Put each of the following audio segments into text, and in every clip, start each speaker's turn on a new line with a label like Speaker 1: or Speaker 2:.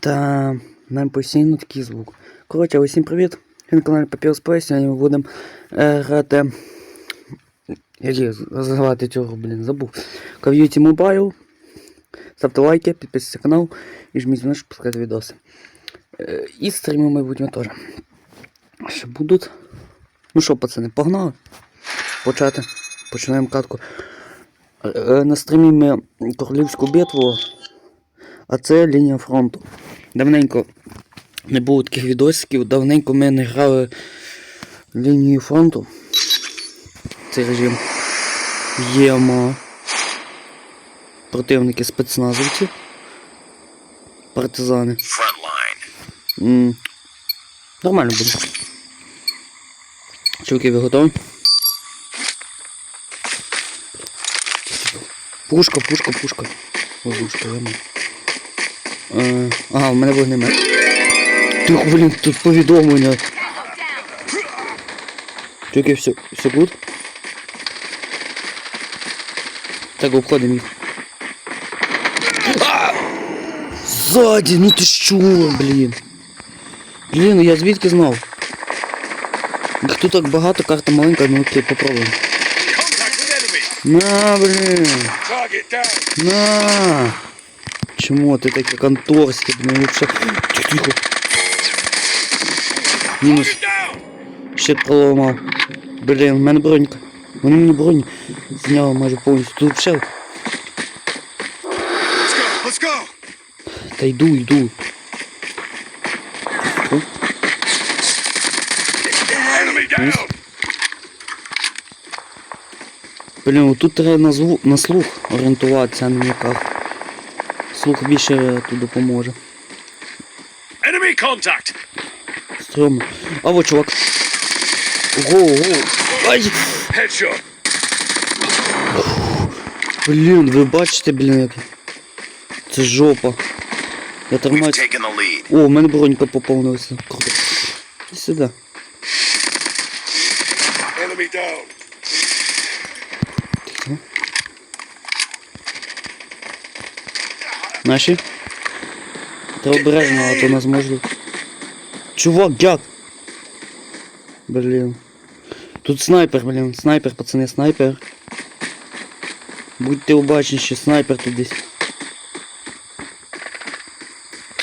Speaker 1: Та нам постійно такий звук. Коротше, усім привіт! Ви на каналі Papyrus Play. Сьогодні ми будемо е, грати. Як звати цього, блін, забув. Duty Mobile. Ставте лайки, підписуйтесь на канал і жміть на пускати відоси. Е, і стріми в майбутньому теж. Ще будуть. Ну що, пацани, погнали? Почати. Починаємо катку. Е, На стрімі ми королівську битву, а це лінія фронту. Давненько не було таких відосиків, давненько ми не грали лінію фронту. Цей режим ЄМА. Противники спецназовці. Партизани. М, Нормально буде. Чуваки, ви готові? Пушка, пушка, пушка. Ловушка. Е, ага, у мене вогнемет. Тихо, блін, тут повідомлення. Чуваки, все, все гуд? Так, обходимо їх. Ззаді, ну ти що, блін. Блін, ну я звідки знав? Їх тут так багато, карта маленька, ну окей, попробуємо. На, блін. На. Чому ти таке конторське, блін, лучше. Тихо, тихо. Мінус. Щит проламав. Блін, в мене бронька. Вони мені бронь зняли майже повністю. Тут.
Speaker 2: Let's.
Speaker 1: Та йду, йду. Що?
Speaker 2: Enemy down.
Speaker 1: Блін, тут треба на, зву... на слух орієнтуватися, а не ніяк. Слух більше тут допоможе.
Speaker 2: Enemy contact.
Speaker 1: Стрьомно. А вот чувак. Ого, ого. Ай!
Speaker 2: Headshot.
Speaker 1: Блін, ви бачите, блін, як. Це жопа. Я
Speaker 2: lead.
Speaker 1: О, у мене бронька поповнилася. Круто. Іди сюди.
Speaker 2: Enemy down.
Speaker 1: Наші? Треба обережно, а то нас можуть. Чувак, як? Блін. Тут снайпер, блін. Снайпер, пацани, снайпер. Будьте обачніші, снайпер тут десь.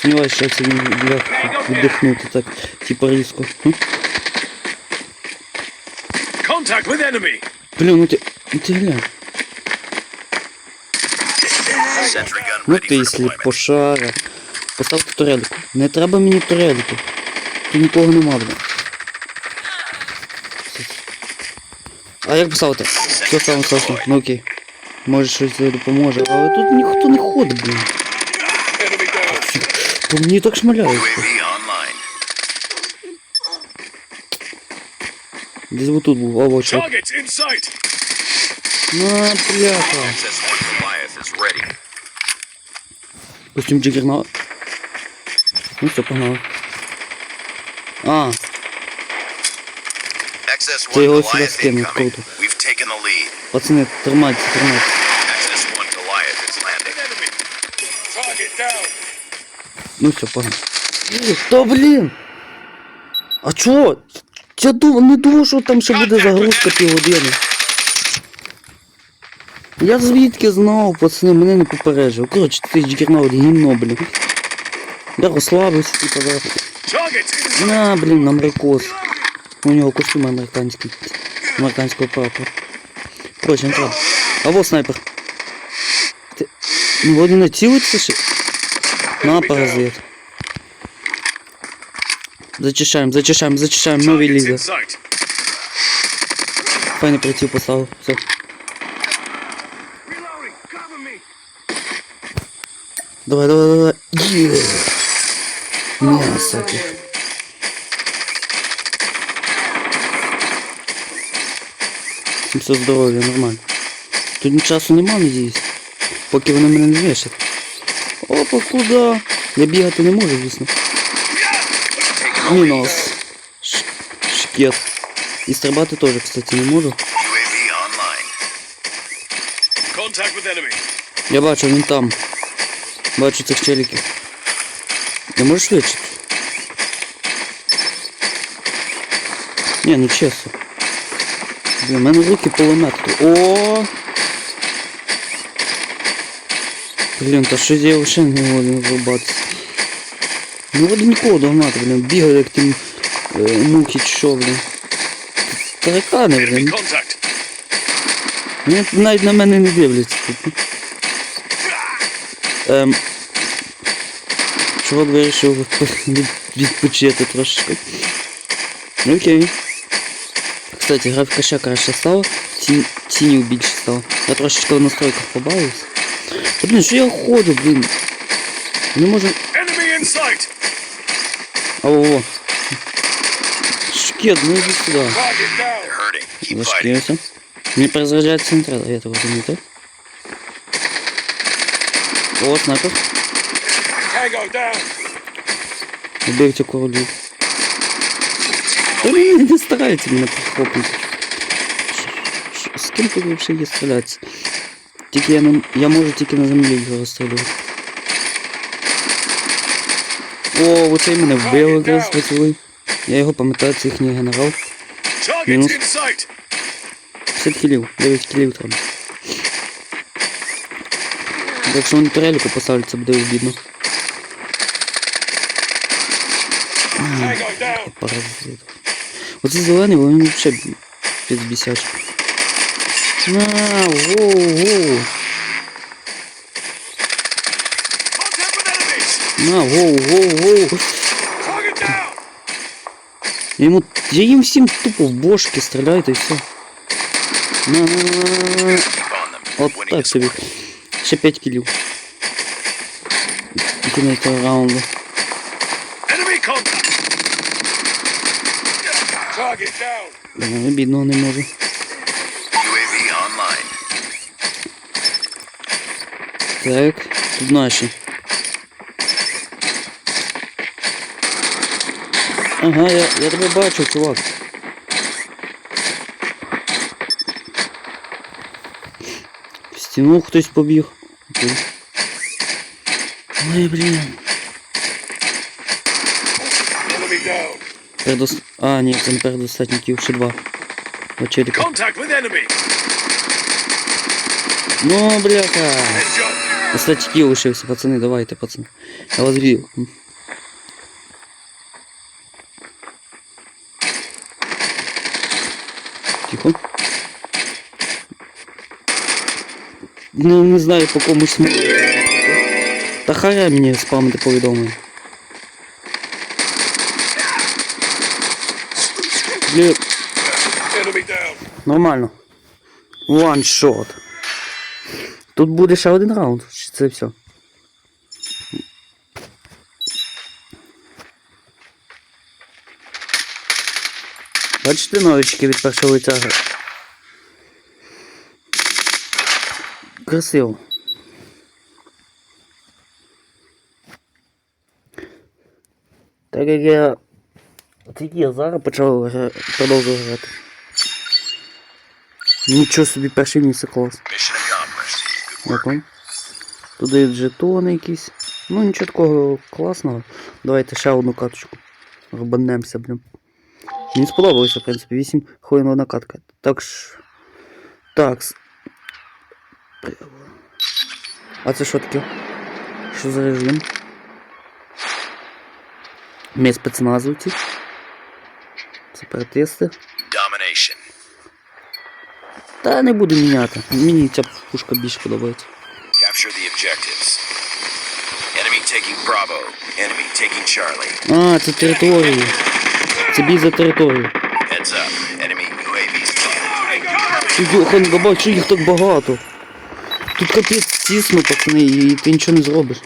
Speaker 1: Сумніваюся, що це він віддихнути так, типа різко.
Speaker 2: Contact with enemy.
Speaker 1: Блін, ну ти. Ну ти глянь.
Speaker 2: Gun
Speaker 1: Ну ти сліпошара. Поставте турельку. Не треба мені турельки. Тут нікого нема, блін. А як поставити? Все саме страшно. Ну окей. Може щось допоможе. Але тут ніхто не ходить, блін. То мені так шмаляють. Десь отут був, о, чок.
Speaker 2: Targets.
Speaker 1: На, бляха. Костюм Джиггерна. Ну все, погнали. А, Це його сюди
Speaker 2: incoming.
Speaker 1: круто. Пацани.
Speaker 2: Target down.
Speaker 1: Ну все, погнали. Та блін! А чо? Я дум... не думав, що там ще буде загрузка півгодини. Я звідки знав, пацани, мене не попереджив. Коротше, ти джігернав гімно, блін. Я розслабився, типа зараз. На, блін, америкос. У нього костюм американський. Американського прапора. Коротше, не треба. А вот снайпер. Ти... Ну, вроді не цілиться ще. На, паразит. Зачищаємо, зачищаємо, зачищаємо, новий лідер. Файний приціл поставив. Все. Давай, давай, давай. Є. М'ясо. Все здоров'я, нормально. Тут часу нема, надіюсь. Поки вони мене не вішать. Опа, куди? Я бігати не можу, звісно. Мінус. Шкет. І стрибати теж, кстати, не можу. Я бачу, він там. Бачу цих челіків. Не можеш швидше? Ні, ну чесно. Блін, в мене в руки пулемет. О! Блін, та що я вже не можу врубатися. Ну от нікого догнати, блін, бігаю як тим е, муки чи що, блін. Таракани, блін. Вони навіть на мене не дивляться тут. Ем, чувак вирішив від- відпочити трошечки. Ну, Окей. Кстати, графіка ще краще стала, ті, тінів більше стало. Я трошечки в настройках побавився. Та блін, що я ходжу, блін? Не можу.
Speaker 2: Enemy in sight.
Speaker 1: Ау. Шкет, ну иди сюда.
Speaker 2: Target down. They're hurting. Keep fighting.
Speaker 1: Зашкився. Не перезаряджається не треба, я так розумію, так? О, снайпер. Королю. Та ні, не мене підхопити. Ш- ш- З ким тут взагалі є стрілятися? Тільки я, не, я можу тільки на землі його розстрілювати. О, оцей мене вбив якраз працює. Я його пам'ятаю, це їхній генерал.
Speaker 2: Sight.
Speaker 1: 50 кілів, 9 кілів треба. Якщо вони турельку поставлять, це буде обідно.
Speaker 2: Tango down.
Speaker 1: Паразит. Оце зелений, вони взагалі підбісячі. На, воу, воу.
Speaker 2: Contact with enemies.
Speaker 1: На, воу, воу, воу.
Speaker 2: Target down.
Speaker 1: Я Йому, я їм всім тупо в бошки стріляю і все. На, на, на, на, на.
Speaker 2: Keep on them.
Speaker 1: От
Speaker 2: Winning
Speaker 1: так
Speaker 2: is
Speaker 1: собі. Ще 5 кілів. І кінець цього раунду.
Speaker 2: Enemy contact. Target down.
Speaker 1: Блін, обідного не можу. Так, тут наші. Ага, я, я тебе бачу, чувак. В стіну хтось побіг. Окей. Ой, блін. Передос... А, ні, це не передостатніків, ще два. Очеріка.
Speaker 2: Contact with enemy.
Speaker 1: Ну, бляха.
Speaker 2: Headshot.
Speaker 1: Остатній кіл лишився, пацани, давайте, пацани. Я вас вів. Тихо. Ну, не знаю, по комусь смогу. Та харя мені спамити повідомлення. Блін, нормально. One shot. Тут буде ще один раунд, чи це все? Бачите новички від першого лиця? Красиво. Так як я тільки я зараз почав продовжувати грати. Нічого собі перше місце клас. Тут дають жетони якісь. Ну нічого такого класного. Давайте ще одну каточку. Рубанемося, блін. Мені сподобалося, в принципі, 8 хвилин одна катка. Так ж. Так. А це що таке? Що за режим? Ми спецназовці. Сепаратисти. Та не буду міняти. Мені ця пушка більше подобається. А, це території. Це бій за територію. Йохан, бабай, що їх так багато? Тут капець тісно, пацани, і ти нічого не зробиш.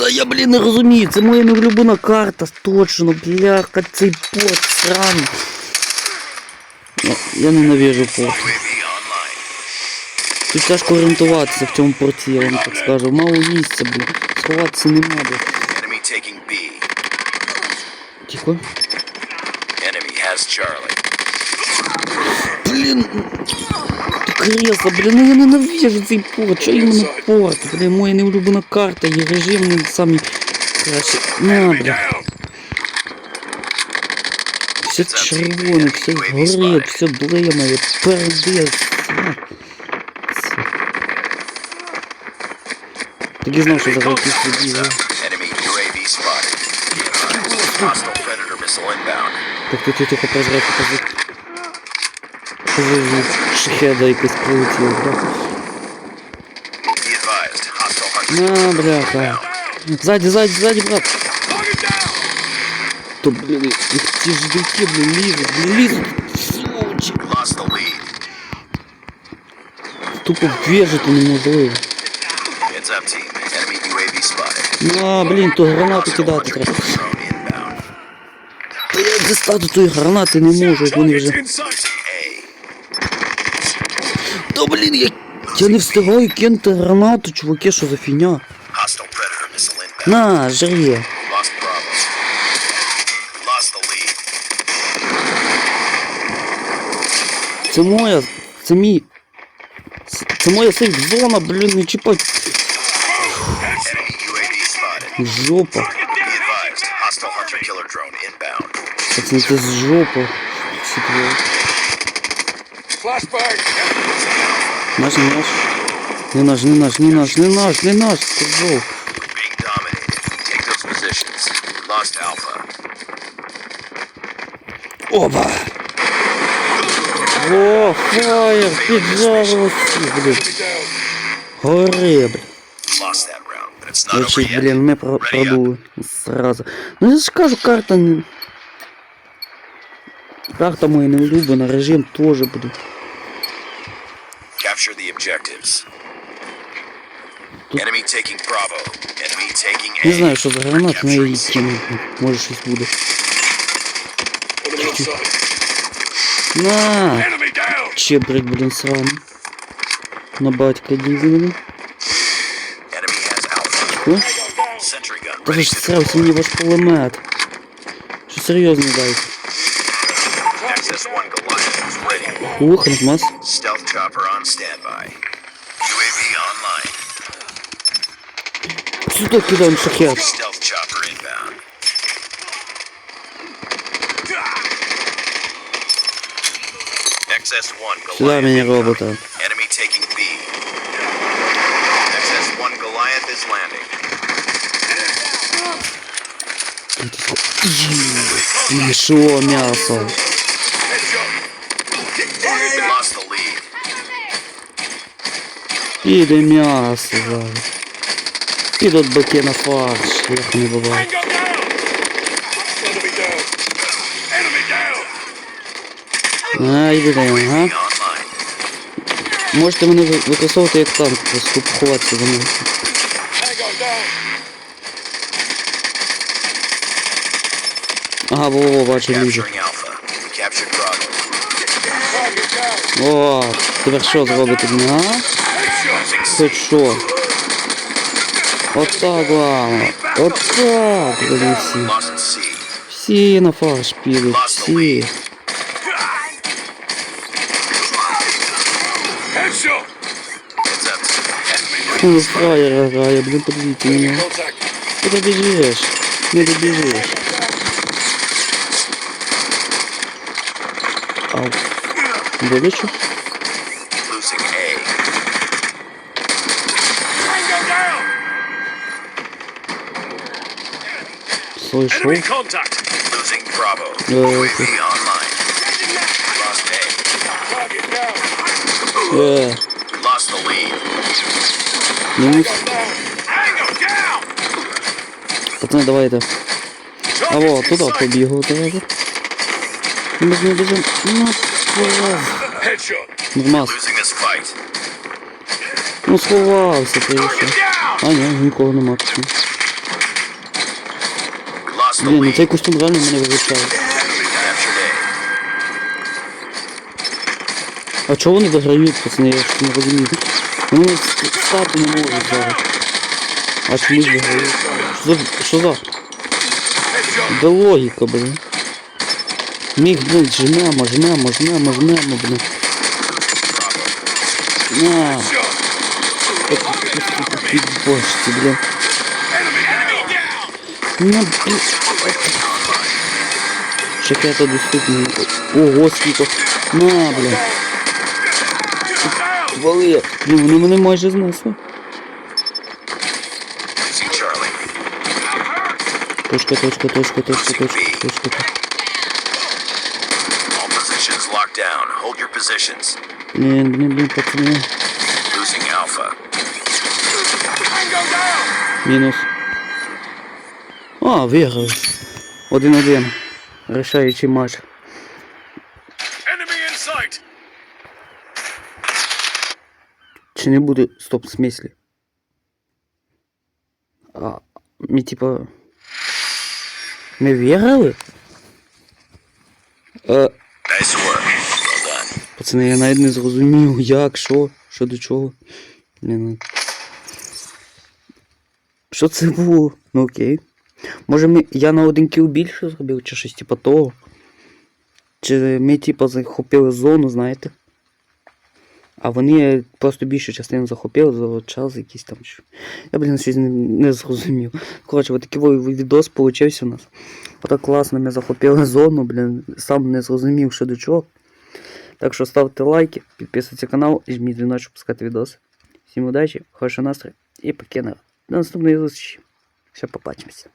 Speaker 1: Та я, блін, не розумію, це моя неулюблена карта, точно, бляха, цей порт сраний. Я, я ненавижу порт. Тут тяжко орієнтуватися в цьому порті, я вам так скажу. Мало місця, блін. Сховатися не
Speaker 2: B.
Speaker 1: Тихо. Блін. Кресло, блін, ну я ненавижу цей порт, що іменно порт, блін, моя неулюблена карта, і режим не самий кращий. На, бля. Все червоне, все горить, все блимає, пердець. Так і знав, що зараз якісь
Speaker 2: inbound.
Speaker 1: Так ти тихо прозрати, позит. Шахеда якось прилетів, да?
Speaker 2: Be advised. Hostile hunter
Speaker 1: На, бляха.
Speaker 2: inbound.
Speaker 1: Сзади, сзади, сзади, брат. То, блин, их ті ждуки, блин, лізуть, блин, лізуть. Сучі.
Speaker 2: Lost the lead.
Speaker 1: Тупо вижити неможливо.
Speaker 2: Heads up, team. Enemy UAV spotted.
Speaker 1: На, блін, то гранату
Speaker 2: Hostile
Speaker 1: кидати
Speaker 2: hunter
Speaker 1: треба.
Speaker 2: killer drone inbound.
Speaker 1: Та я дістати тої гранати не можу, як вони вже. Та блін, я, я не встигаю кинути гранату, чуваки, що за фігня. На, жри. Це моя, це мій. Це, це моя сейф зона, блін, не
Speaker 2: spotted.
Speaker 1: Жопа.
Speaker 2: Be advised. Hostile hunter
Speaker 1: Наш, не наш. Не наш, не наш, не наш, не наш, не наш, сказав.
Speaker 2: Being dominated. Take those positions. Lost Alpha.
Speaker 1: Опа! О, фаєр, піджарилось, блін. Гори, блін.
Speaker 2: Lost that round, but it's not over
Speaker 1: Значить,
Speaker 2: yet.
Speaker 1: блін, ми про- продули сразу. Ну я ж кажу, карта не... Карта моя не улюблена, режим теж, блін.
Speaker 2: Capture the objectives.
Speaker 1: Тут-
Speaker 2: Enemy taking Bravo. Enemy taking
Speaker 1: Не знаю, що за гранат, але я її
Speaker 2: Capturing C.
Speaker 1: кину. Може щось буде. На! Чебрик, блін, сраний. На батька дізельний.
Speaker 2: Enemy has Alpha.
Speaker 1: О,
Speaker 2: Sentry gun
Speaker 1: та
Speaker 2: ready
Speaker 1: ж срався мені ваш кулемет. Що серйозно дайте.
Speaker 2: ready.
Speaker 1: Ух, мас.
Speaker 2: Stealth chopper on standby. UAV online.
Speaker 1: Сюди кидаємо шахет.
Speaker 2: Stealth chopper inbound. XS-1
Speaker 1: Сюди
Speaker 2: Goliath
Speaker 1: мені
Speaker 2: inbound.
Speaker 1: робота.
Speaker 2: Enemy taking B. XS-1 Goliath is landing.
Speaker 1: Пішло м'ясо. Піде м'ясо зараз. Підуть бики на фарш, як не буває. Ай, блин, ага.
Speaker 2: Online.
Speaker 1: Можете мене ви- використовувати як танк, просто поховатися за мною. Ага, во, во, бачу люди. О, тепер що зробити мені, а?
Speaker 2: Losing C.
Speaker 1: Хоч що? Отак, главное. Отак, блин, всі.
Speaker 2: Lost C.
Speaker 1: Всі на фарш підуть, всі.
Speaker 2: Heads up. Enemy
Speaker 1: Ну, фраєр грає, блін, подивіться мене. Куди біжиш? Не добіжиш. Ау. Боляче?
Speaker 2: losing A.
Speaker 1: Слышал?
Speaker 2: Losing Bravo.
Speaker 1: Е,
Speaker 2: UAV
Speaker 1: це-
Speaker 2: online. Lost A.
Speaker 1: Е,
Speaker 2: Lost the lead.
Speaker 1: мінус. Пацани, давайте. А во, туди побігли одразу. Ми ж не біжимо. Ну,
Speaker 2: this fight.
Speaker 1: Ну, сховався, ти що. А, ні, нікого нема. Блін, ну цей костюм реально.
Speaker 2: Captured A.
Speaker 1: А чого вони виграють, пацани, я ж не розумію. Вони стати не можуть зараз. А чомусь виграють. Що за... За? Де логіка, блін? Міг, блін, жмемо, жмемо, жмемо, жмемо, блін. На, бошці, блін. Ну, блін. Шахета доступна. Ого, скільки. На, блін. Вали. Блін, вони мене майже знесли. Точка, точка, точка, точка, точка, точка. Блін, блін, блін, пацани. Мінус. А, виграли. Один-один. Решаючий матч. Чи не буде стоп в смислі? А, ми типа. Ми виграли? Е,
Speaker 2: Nice. Well
Speaker 1: пацани, я навіть не зрозумів, як, що, що до чого. Блін. ну. Що це було? Ну окей. Може я на один кіл більше зробив, чи щось типа того. Чи ми типа захопили зону, знаєте? А вони просто більшу частину захопили за час якийсь там. Я, блін, щось не, не зрозумів. Коротше, от такий відос получився у нас. Отак класно ми захопили зону, блін, сам не зрозумів, що до чого. Так що ставте лайки, підписуйтесь на канал і жміть дзвіночок пускати відоси. Всім удачі, хорошого настрою і покинемо. До наступної зустрічі. Ще побачимося.